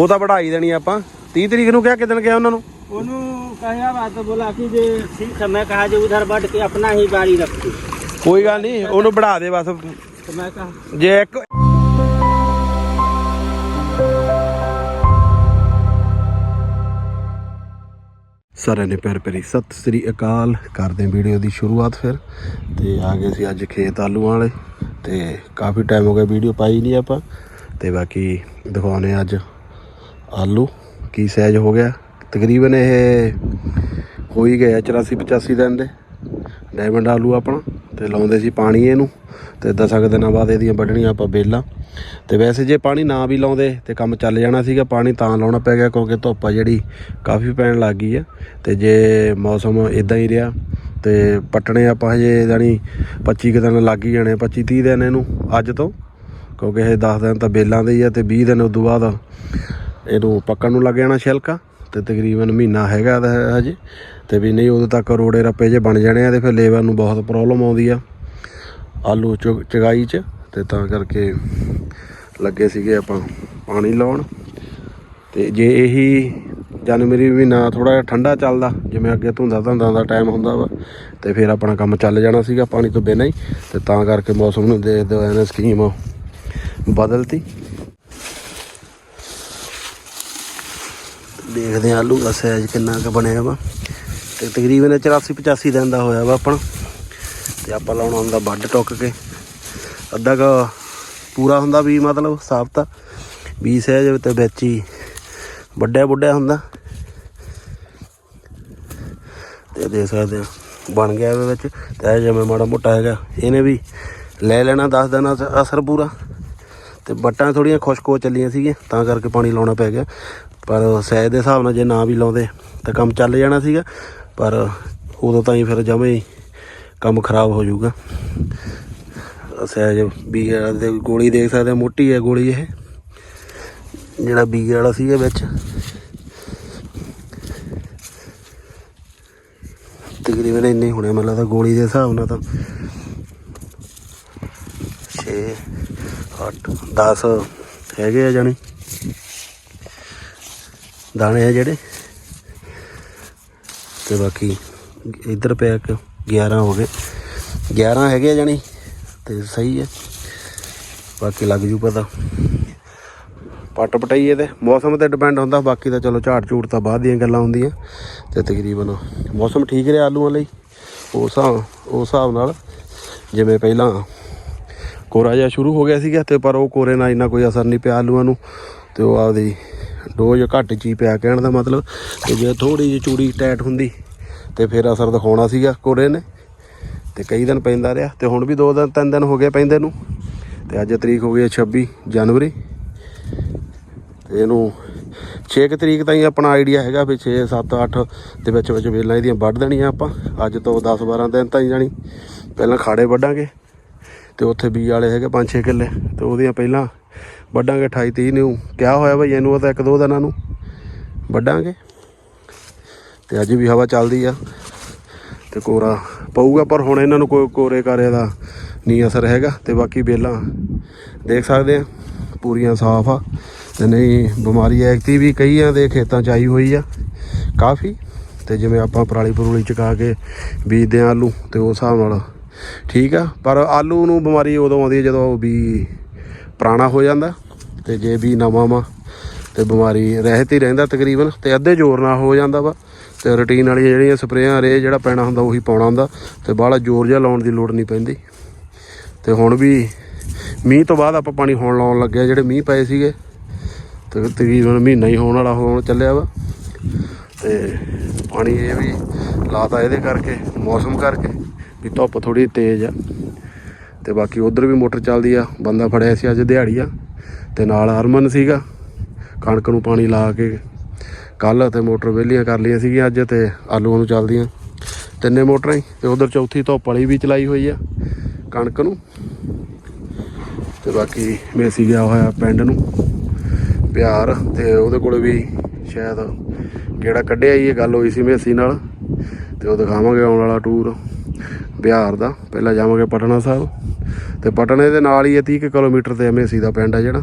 ਉਹ ਤਾਂ ਵਧਾਈ ਦੇਣੀ ਆਪਾਂ। 30 ਤਰੀਕ ਨੂੰ ਕਿਹਾ ਕਿਦਣ ਗਿਆ ਉਹਨਾਂ ਨੂੰ? ਉਹਨੂੰ ਕਹਿਆ ਵਾ ਬੋਲਾ ਕਿ ਜੇ ਠੀਕ ਹੈ ਕਹਾ ਜੇ ਉਧਰ ਵੱਢ ਕੇ ਆਪਣਾ ਹੀ ਬਾਰੀ ਰੱਖੀ। ਕੋਈ ਗੱਲ ਨਹੀਂ ਉਹਨੂੰ ਵਧਾ ਦੇ ਬਸ। ਮੈਂ ਕਹਾ ਜੇ ਇੱਕ ਸਾਰਿਆਂ ਨੇ ਪਿਆਰ ਭਰੀ ਸਤਿ ਸ੍ਰੀ ਅਕਾਲ। ਕਰਦੇ ਵੀਡੀਓ ਦੀ ਸ਼ੁਰੂਆਤ ਫਿਰ। ਤੇ ਆ ਗਏ ਸੀ ਅੱਜ ਖੇਤ ਆਲੂਆਂ ਵਾਲੇ। ਤੇ ਕਾਫੀ ਟਾਈਮ ਹੋ ਗਿਆ ਵੀਡੀਓ ਪਾਈ ਨਹੀਂ ਆਪਾਂ। ਤੇ ਬਾਕੀ ਦਿਖਾਉਨੇ ਅੱਜ। ਆਲੂ, ਕੀ ਸਾਈਜ਼ ਹੋ ਗਿਆ? ਤਕਰੀਬਨ ਇਹ ਹੋ ਹੀ ਗਿਆ 84 85 ਦਿਨ ਦੇ। ਡਾਇਮੰਡ ਆਲੂ ਆਪਣਾ, ਤੇ ਲਾਉਂਦੇ ਸੀ ਪਾਣੀ ਇਹਨੂੰ, ਤੇ ਦਸਾਂ ਕੁ ਦਿਨਾਂ ਬਾਅਦ ਇਹਦੀਆਂ ਵੱਢਣੀਆਂ ਆਪਾਂ ਬੇਲਾਂ। ਤੇ ਵੈਸੇ ਜੇ ਪਾਣੀ ਨਾ ਵੀ ਲਾਉਂਦੇ, ਤੇ ਕੰਮ ਚੱਲ ਜਾਣਾ ਸੀਗਾ, ਪਾਣੀ ਤਾਂ ਲਾਉਣਾ ਪੈ ਗਿਆ, ਕਿਉਂਕਿ ਧੁੱਪ ਆ ਜਿਹੜੀ, ਕਾਫੀ ਪੈਣ ਲੱਗ ਗਈ ਆ। ਤੇ ਜੇ ਮੌਸਮ ਇਦਾਂ ਹੀ ਰਿਹਾ, ਤੇ ਪੱਟਣੇ ਆਪਾਂ ਹਜੇ ਜਾਣੀ 25 ਕੁ ਦਿਨ ਲੱਗ ਹੀ ਜਾਣੇ 25 30 ਦਿਨ ਇਹਨੂੰ, ਅੱਜ ਤੋਂ। ਕਿਉਂਕਿ ਇਹ 10 ਦਿਨ ਤਾਂ ਬੇਲਾਂ ਦੇ ਹੀ ਆ, ਤੇ 20 ਦਿਨ ਉਦੋਂ ਬਾਅਦ ਇਹਨੂੰ ਪੱਕਣ ਨੂੰ ਲੱਗ ਜਾਣਾ ਛਿਲਕਾ ਤੇ ਤਕਰੀਬਨ ਮਹੀਨਾ ਹੈਗਾ ਇਹਦਾ ਹਜੇ। ਤੇ ਵੀ ਨਹੀਂ, ਉਦੋਂ ਤੱਕ ਰੋੜੇ ਰੱਪੇ ਜੇ ਬਣ ਜਾਣੇ ਆ ਤੇ ਫਿਰ ਲੇਬਰ ਨੂੰ ਬਹੁਤ ਪ੍ਰੋਬਲਮ ਆਉਂਦੀ ਆ ਆਲੂ ਚੁਗ- ਚੁਗਾਈ ਚ। ਤੇ ਤਾਂ ਕਰਕੇ ਲੱਗੇ ਸੀਗੇ ਆਪਾਂ ਪਾਣੀ ਲਾਉਣ। ਤੇ ਜੇ ਇਹੀ ਜਨਵਰੀ ਮਹੀਨਾ ਨਾ ਥੋੜਾ ਜਿਹਾ ਠੰਡਾ ਚੱਲਦਾ, ਜਿਵੇਂ ਅੱਗੇ ਧੁੰਦਾ ਧੰਦਾ ਦਾ ਟਾਈਮ ਹੁੰਦਾ ਵਾ, ਤੇ ਫਿਰ ਆਪਣਾ ਕੰਮ ਚੱਲ ਜਾਣਾ ਸੀਗਾ ਪਾਣੀ ਤੋਂ ਬਿਨਾਂ ਹੀ। ਤੇ ਤਾਂ ਕਰਕੇ ਮੌਸਮ ਨੂੰ ਦੇਖਦੇ ਹੋਏ ਇਹਨੇ ਸਕੀਮ ਬਦਲਤੀ। ਦੇਖਦੇ ਹਾਂ ਆਲੂ ਦਾ ਸਾਈਜ਼ ਕਿੰਨਾ ਕੁ ਬਣਿਆ ਵਾ। ਤੇ ਤਕਰੀਬਨ 84 85 ਦਿਨ ਦਾ ਹੋਇਆ ਵਾ ਆਪਣਾ। ਤੇ ਆਪਾਂ ਲਾਉਣਾ ਹੁੰਦਾ ਵੱਢ ਟੁੱਕ ਕੇ। ਅੱਧਾ ਕ ਪੂਰਾ ਹੁੰਦਾ ਵੀ ਮਤਲਬ ਸਾਫਤਾ ਵੀ ਸਹਿਜ ਤੇ ਵਿੱਚ ਹੀ ਵੱਡਿਆ ਵੱਡਿਆ ਹੁੰਦਾ। ਤੇ ਦੇਖ ਸਕਦੇ ਆ ਬਣ ਗਿਆ ਇਹਦੇ ਵਿੱਚ। ਤੇ ਇਹ ਜਿਵੇਂ ਮਾੜਾ ਮੋਟਾ ਹੈਗਾ, ਇਹਨੇ ਵੀ ਲੈ ਲੈਣਾ 10 ਦਿਨਾਂ ਦਾ ਅਸਰ ਪੂਰਾ। ਤੇ ਬੱਟਾਂ ਥੋੜੀਆਂ ਖੁਸ਼ਕ ਹੋ ਚੱਲੀਆਂ ਸੀਗੀਆਂ, ਤਾਂ ਕਰਕੇ ਪਾਣੀ ਲਾਉਣਾ ਪੈ ਗਿਆ। ਪਰ ਸਹਿਜ ਦੇ ਹਿਸਾਬ ਨਾਲ ਜੇ ਨਾ ਵੀ ਲਾਉਂਦੇ ਤਾਂ ਕੰਮ ਚੱਲ ਜਾਣਾ ਸੀਗਾ, ਪਰ ਉਦੋਂ ਤਾਂ ਹੀ ਫਿਰ ਜਮੇ ਹੀ ਕੰਮ ਖਰਾਬ ਹੋ ਜਾਊਗਾ। ਸਹਿਜ ਬੀ ਦੇ ਗੋਲੀ ਦੇਖ ਸਕਦੇ ਮੋਟੀ ਹੈ ਗੋਲੀ ਇਹ, ਜਿਹੜਾ ਬੀ ਵਾਲਾ ਸੀਗਾ ਵਿੱਚ। ਤਕਰੀਬਨ ਇੰਨੇ ਹੋਣੇ ਮੈਨੂੰ ਲੱਗਦਾ ਗੋਲੀ ਦੇ ਹਿਸਾਬ ਨਾਲ ਤਾਂ 6 8 10 ਹੈਗੇ ਆ ਜਾਣੀ। ਦਾਣੇ ਆ ਜਿਹੜੇ। ਤੇ ਬਾਕੀ ਇੱਧਰ ਪਿਆ ਇੱਕ 11 ਹੋ ਗਏ। 11 ਹੈਗੇ ਆ ਜਾਣੀ, ਤੇ ਸਹੀ ਹੈ ਬਾਕੀ ਲੱਗ ਜੂ ਪਤਾ। ਪੱਟ ਪਟਾਈਏ ਤੇ। ਮੌਸਮ ਤੇ ਡਿਪੈਂਡ ਹੁੰਦਾ, ਬਾਕੀ ਤਾਂ ਚਲੋ ਝਾੜ ਝੂੜ ਤਾਂ ਬਾਅਦ ਦੀਆਂ ਗੱਲਾਂ ਹੁੰਦੀਆਂ। ਤੇ ਤਕਰੀਬਨ ਮੌਸਮ ਠੀਕ ਰਿਹਾ ਆਲੂਆਂ ਲਈ। ਉਸ ਹਿਸਾਬ ਉਸ ਹਿਸਾਬ ਨਾਲ ਜਿਵੇਂ ਪਹਿਲਾਂ ਕੋਰਾ ਜਿਹਾ ਸ਼ੁਰੂ ਹੋ ਗਿਆ ਸੀਗਾ, ਤੇ ਪਰ ਉਹ ਕੋਰੇ ਨਾਲ ਇੰਨਾ ਕੋਈ ਅਸਰ ਨਹੀਂ ਪਿਆ ਆਲੂਆਂ ਨੂੰ। ਤੇ ਉਹ ਆਪਦੀ ਡੋਜ਼ ਘੱਟ ਚ ਹੀ ਪਿਆ ਕਹਿਣ ਦਾ ਮਤਲਬ ਕਿ ਜੇ ਥੋੜੀ ਜਿਹੀ ਚੂੜੀ ਟਾਈਟ ਹੁੰਦੀ ਤੇ ਫਿਰ ਅਸਰ ਦਿਖਾਉਣਾ ਸੀਗਾ ਕੋਰੇ ਨੇ ਤੇ ਕਈ ਦਿਨ ਪੈਂਦਾ ਰਿਹਾ ਤੇ ਹੁਣ ਵੀ ਦੋ ਦਿਨ, ਤਿੰਨ ਦਿਨ ਹੋ ਗਏ ਪੈਂਦੇ ਨੂੰ ਤੇ ਅੱਜ ਤਰੀਕ ਹੋ ਗਈ ਹੈ 26 ਜਨਵਰੀ ਤੇ ਇਹਨੂੰ 6 ਕੁ ਤਰੀਕ ਤਾਈਂ ਆਪਣਾ ਆਈਡੀਆ ਹੈਗਾ ਵੀ 6 7 8 ਦੇ ਵਿੱਚ ਵਿੱਚ ਵੇਲਾਂ ਇਹਦੀਆਂ ਵੱਢ ਦੇਣੀਆਂ ਆਪਾਂ। ਅੱਜ ਤੋਂ 10 12 ਦਿਨ ਤਾਈਂ ਜਾਣੀ। ਪਹਿਲਾਂ ਖਾੜੇ ਵੱਢਾਂਗੇ ਤੇ ਉੱਥੇ ਬੀ ਵਾਲੇ ਹੈਗੇ 5-6 ਕਿੱਲੇ ਤੇ ਉਹਦੀਆਂ ਪਹਿਲਾਂ ਵੱਢਾਂਗੇ 28 30 ਨੂੰ ਕਿਹਾ ਹੋਇਆ ਬਈ, ਇਹਨੂੰ ਤਾਂ ਇੱਕ ਦੋ ਦਿਨਾਂ ਨੂੰ ਵੱਢਾਂਗੇ। ਤੇ ਅੱਜ ਵੀ ਹਵਾ ਚੱਲਦੀ ਆ। ਤੇ ਕੋਰਾ ਪਊਗਾ, ਪਰ ਹੁਣ ਇਹਨਾਂ ਨੂੰ ਕੋਈ ਕੋਰੇ ਕਾਰੇ ਦਾ ਨਹੀਂ ਅਸਰ ਹੈਗਾ। ਤੇ ਬਾਕੀ ਬੇਲਾਂ ਦੇਖ ਸਕਦੇ ਆ, ਪੂਰੀਆਂ ਸਾਫ਼ ਆ। ਤੇ ਨਹੀਂ, ਬਿਮਾਰੀ ਐਕਤੀ ਵੀ ਕਈਆਂ ਦੇ ਖੇਤਾਂ ਚ ਆਈ ਹੋਈ ਆ, ਕਾਫੀ। ਤੇ ਜਿਵੇਂ ਆਪਾਂ ਪਰਾਲੀ ਪਰੂਲੀ ਚਕਾ ਕੇ ਬੀਜਦੇ ਆ ਆਲੂ, ਤੇ ਉਸ ਹਿਸਾਬ ਨਾਲ ਠੀਕ ਆ। ਪਰ ਆਲੂ ਨੂੰ ਬਿਮਾਰੀ ਉਦੋਂ ਆਉਂਦੀ ਹੈ ਜਦੋਂ ਉਹ ਵੀ ਪੁਰਾਣਾ ਹੋ ਜਾਂਦਾ ਤੇ ਜੇ ਵੀ ਨਵਾਂ ਵਾ ਤੇ ਬਿਮਾਰੀ ਰਹਿਤ ਹੀ ਰਹਿੰਦਾ ਤਕਰੀਬਨ ਤੇ ਅੱਧੇ ਜ਼ੋਰ ਨਾਲ ਹੋ ਜਾਂਦਾ ਵਾ ਤੇ ਰੂਟੀਨ ਵਾਲੀਆਂ ਜਿਹੜੀਆਂ ਸਪਰੇਆਂ ਰੇ ਜਿਹੜਾ ਪੈਣਾ ਹੁੰਦਾ ਉਹੀ ਪਾਉਣਾ ਹੁੰਦਾ ਤੇ ਬਾਹਲਾ ਜ਼ੋਰ ਜਿਹਾ ਲਾਉਣ ਦੀ ਲੋੜ ਨਹੀਂ ਪੈਂਦੀ। ਤੇ ਹੁਣ ਵੀ ਮੀਂਹ ਤੋਂ ਬਾਅਦ ਆਪਾਂ ਪਾਣੀ ਹੁਣ ਲਾਉਣ ਲੱਗਿਆ ਜਿਹੜੇ ਮੀਂਹ ਪਏ ਸੀਗੇ ਤੇ ਤਕਰੀਬਨ ਮਹੀਨਾ ਹੀ ਹੋਣ ਵਾਲਾ ਹੋਣ ਚੱਲਿਆ ਵਾ ਤੇ ਪਾਣੀ ਇਹ ਵੀ ਲਾਤਾ ਇਹਦੇ ਕਰਕੇ, ਮੌਸਮ ਕਰਕੇ ਵੀ ਧੁੱਪ ਥੋੜੀ ਤੇਜ਼ ਆ। ਤੇ ਬਾਕੀ ਉਧਰ ਵੀ ਮੋਟਰ ਚੱਲਦੀ ਆ, ਬੰਦਾ ਫੜਿਆ ਸੀ ਅੱਜ ਦਿਹਾੜੀ ਆ, ਤੇ ਨਾਲ ਹਰਮਨ ਸੀਗਾ, ਕਣਕ ਨੂੰ ਪਾਣੀ ਲਾ ਕੇ ਕੱਲ ਤੇ ਮੋਟਰ ਵਿਹਲੀਆਂ ਕਰ ਲਈਆਂ ਸੀਗੀਆਂ ਅੱਜ ਤੇ ਆਲੂਆਂ ਨੂੰ ਚੱਲਦੀਆਂ। ਤਿੰਨੇ ਮੋਟਰਾਂ ਹੀ, ਤੇ ਉਧਰ ਚੌਥੀ ਧੁੱਪ ਵਾਲੀ ਵੀ ਚਲਾਈ ਹੋਈ ਆ, ਕਣਕ ਨੂੰ। ਤੇ ਬਾਕੀ ਮੇਸੀ ਗਿਆ ਹੋਇਆ ਪਿੰਡ ਨੂੰ, ਪਿਆਰ, ਤੇ ਉਹਦੇ ਕੋਲ ਵੀ ਸ਼ਾਇਦ ਕਿਹੜਾ ਕੱਢਿਆ ਹੀ ਇਹ ਗੱਲ ਹੋਈ ਸੀ ਮੇਸੀ ਨਾਲ, ਤੇ ਉਹ ਦਿਖਾਵਾਂਗੇ ਆਉਣ ਵਾਲਾ ਟੂਰ ਬਿਹਾਰ ਦਾ, ਪਹਿਲਾਂ ਜਾਵਾਂਗੇ ਪਟਨਾ ਸਾਹਿਬ। ਤੇ ਪਟਨੇ ਦੇ ਨਾਲ ਹੀ ਹੈ 30 ਕੁ ਕਿਲੋਮੀਟਰ ਤੇ ਮੇਸੀ ਦਾ ਪਿੰਡ ਆ ਜਿਹੜਾ।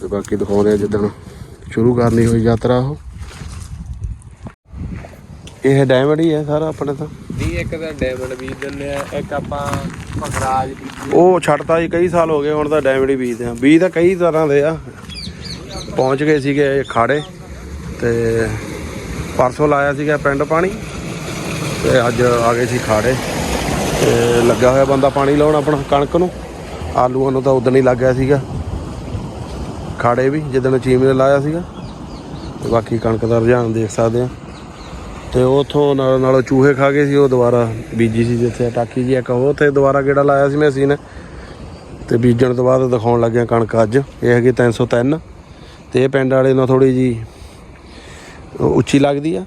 ਤੇ ਬਾਕੀ ਦਿਖਾਉਂਦੇ ਆ ਜਿੱਦਣ ਸ਼ੁਰੂ ਕਰਨੀ ਹੋਈ ਯਾਤਰਾ ਉਹ। ਇਹ ਡਾਇਮੰਡ ਹੀ ਹੈ ਸਾਰਾ ਆਪਣੇ ਤਾਂ। ਨਹੀਂ ਇੱਕ ਤਾਂ ਡਾਇਮੰਡ ਬੀਜ ਦਿੰਦੇ ਆ ਇੱਕ ਆਪਾਂ ਪਖਰਾਜ ਬੀਜ ਉਹ ਛੱਡਤਾ ਜੀ ਕਈ ਸਾਲ ਹੋ ਗਏ ਹੁਣ ਤਾਂ ਡਾਇਮੰਡ ਹੀ ਬੀਜਦੇ ਆ। ਬੀਜ ਤਾਂ ਕਈ ਤਰ੍ਹਾਂ ਦੇ ਆ। ਪਹੁੰਚ ਗਏ ਸੀਗੇ ਖਾੜੇ ਤੇ ਪਰਸੋਂ ਲਾਇਆ ਸੀਗਾ ਪਿੰਡ ਪਾਣੀ ਤੇ ਅੱਜ ਆ ਗਏ ਸੀ ਖਾੜੇ। ਤੇ ਲੱਗਾ ਹੋਇਆ ਬੰਦਾ ਪਾਣੀ ਲਾਉਣ ਆਪਣਾ ਕਣਕ ਨੂੰ। ਆਲੂਆਂ ਨੂੰ ਤਾਂ ਉਦੋਂ ਹੀ ਲੱਗ ਗਿਆ ਸੀਗਾ। ਖਾੜੇ ਵੀ, ਜਿੱਦਣ ਚੀਮ ਨੇ ਲਾਇਆ ਸੀਗਾ। ਤੇ ਬਾਕੀ ਕਣਕ ਦਾ ਰੁਝਾਨ ਦੇਖ ਸਕਦੇ ਆ ਤੇ ਉਥੋਂ ਨਾਲ ਨਾਲੋਂ ਚੂਹੇ ਖਾ ਗਏ ਸੀ, ਉਹ ਦੁਬਾਰਾ ਬੀਜੀ ਸੀ ਜਿੱਥੇ ਟਾਕੀ ਜੀ ਇੱਕ ਉਹ ਉੱਥੇ ਦੁਬਾਰਾ ਗੇੜਾ ਲਾਇਆ ਸੀ ਮੈਂ ਸੀ ਨੇ ਤੇ ਬੀਜਣ ਤੋਂ ਬਾਅਦ ਦਿਖਾਉਣ ਲੱਗਿਆ ਕਣਕ ਅੱਜ। ਇਹ ਹੈਗੀ 303 ਤੇ ਇਹ ਪਿੰਡ ਵਾਲੇ ਨਾਲ ਥੋੜੀ ਜੀ ਉੱਚੀ ਲੱਗਦੀ ਆ।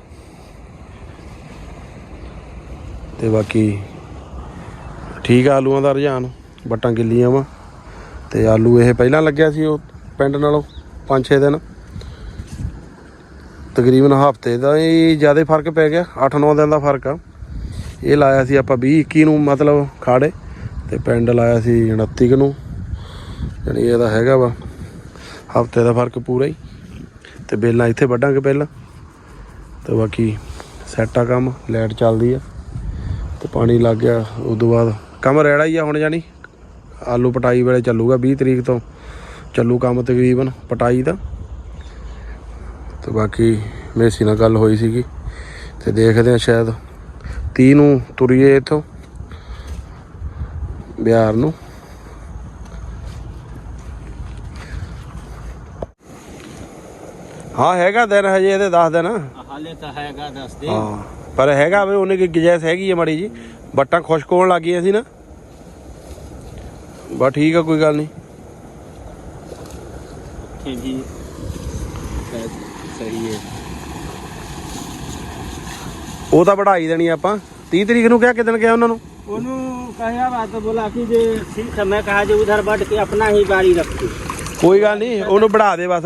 ਤੇ ਬਾਕੀ ਠੀਕ ਆ ਆਲੂਆਂ ਦਾ ਰੁਝਾਨ ਬੱਟਾਂ ਗਿੱਲੀਆਂ ਵਾ, ਤੇ ਆਲੂ ਇਹ ਪਹਿਲਾਂ ਲੱਗਿਆ ਸੀ ਉਹ ਪਿੰਡ ਨਾਲੋਂ 5-6 ਦਿਨ। ਤਕਰੀਬਨ ਹਫ਼ਤੇ ਦਾ ਹੀ ਜ਼ਿਆਦਾ ਫ਼ਰਕ ਪੈ ਗਿਆ 8-9 ਦਿਨ ਦਾ ਫ਼ਰਕ ਆ। ਇਹ ਲਾਇਆ ਸੀ ਆਪਾਂ 20 21 ਨੂੰ ਮਤਲਬ ਖਾੜੇ, ਤੇ ਪਿੰਡ ਲਾਇਆ ਸੀ 29 ਕੁ ਨੂੰ। ਯਾਨੀ ਇਹਦਾ ਹੈਗਾ ਵਾ, ਹਫ਼ਤੇ ਦਾ ਫ਼ਰਕ ਪੂਰਾ ਹੀ। ਤੇ ਬੇਲਾਂ ਇੱਥੇ ਵੱਢਾਂਗੇ ਪਹਿਲਾਂ, ਤੇ ਬਾਕੀ ਸੈੱਟ ਆ ਕੰਮ, ਲਾਈਟ ਚੱਲਦੀ ਆ, ਤੇ ਪਾਣੀ ਲੱਗ ਗਿਆ ਉਸ ਤੋਂ ਬਾਅਦ ਕੰਮ ਰਹਿਣਾ ਹੀ ਆ ਹੁਣ ਜਾਨੀ ਆਲੂ ਪਟਾਈ ਵੇਲੇ ਚੱਲੂਗਾ 20 ਤਰੀਕ ਤੋਂ। ਚੱਲੂ ਕੰਮ ਤਕਰੀਬਨ ਪਟਾਈ ਦਾ। ਤੇ ਬਾਕੀ ਮੇਸੀ ਨਾਲ ਗੱਲ ਹੋਈ ਸੀਗੀ। ਤੇ ਦੇਖਦੇ ਆ ਸ਼ਾਇਦ 30 ਨੂੰ ਤੁਰੀਏ ਇਥੋਂ ਬਿਹਾਰ ਨੂੰ। ਹਾਂ ਹੈਗਾ ਦਿਨ ਹਜੇ ਇਹਦੇ 10 ਦਿਨ। ਹਾਲੇ ਤਾਂ ਹੈਗਾ 10 ਦਿਨ। ਹਾਂ ਪਰ ਹੈਗਾ ਵੀ ਉਹਨੇ ਕੀ ਗੁਜੈਸ ਹੈਗੀ ਹੈ ਮੜੀ ਜੀ ਬੱਟਾਂ ਖੁਸ਼ਕ ਹੋਣ ਲੱਗ ਗਈਆਂ ਸੀ ਨਾ। ਬਾ ਠੀਕ ਆ ਕੋਈ ਗੱਲ ਨਹੀਂ ਉਹ ਤਾਂ ਵਧਾਈ ਦੇਣੀ ਆਪਾਂ। 30 ਤਰੀਕ ਨੂੰ ਕਿਹਾ ਕਿਦਣ ਗਿਆ ਉਹਨਾਂ ਨੂੰ? ਉਹਨੂੰ ਕਹਿਆ ਬਾਤ ਬੋਲਾ ਕਿ ਜੇ ਠੀਕ ਹੈ ਕਹਾ ਜੇ ਉਧਰ ਵੱਟ ਕੇ ਆਪਣਾ ਹੀ ਬਾਰੀ ਰੱਖੀ। ਕੋਈ ਗੱਲ ਨਹੀਂ ਉਹਨੂੰ ਵਧਾ ਦੇ ਬਸ।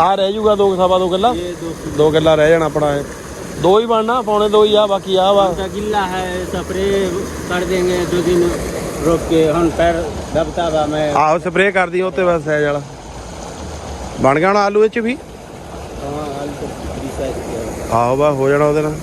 ਆ ਰਹਿ ਜੂਗਾ ਦੋ ਸਵਾ ਦੋ ਕਿੱਲਾ ये दो किलो ਦੋ ਕਿੱਲਾ ਰਹਿ ਜਾਣਾ ਆਪਣਾ ਇਹ ਦੋ ਹੀ ਬਣਨਾ ਪੌਣੇ ਦੋ ਹੀ ਆ ਬਾਕੀ ਆ ਵਾ का गिल्ला है स्प्रे कर देंगे दो दिन रोक के हम पैर दबता हुआ मैं ਆਹੋ ਸਪਰੇਅ ਕਰਦੀ ਉੱਤੇ ਬਸ ਸੈਜ ਵਾਲਾ ਬਣ ਗਿਆ ਹੁਣ ਆਲੂ ਵਿੱਚ ਵੀ हाँ, हाल तो डिसाइड किया। ਆਹੋ ਬਾ ਹੋ ਜਾਣਾ ਉਹਦੇ ਨਾਲ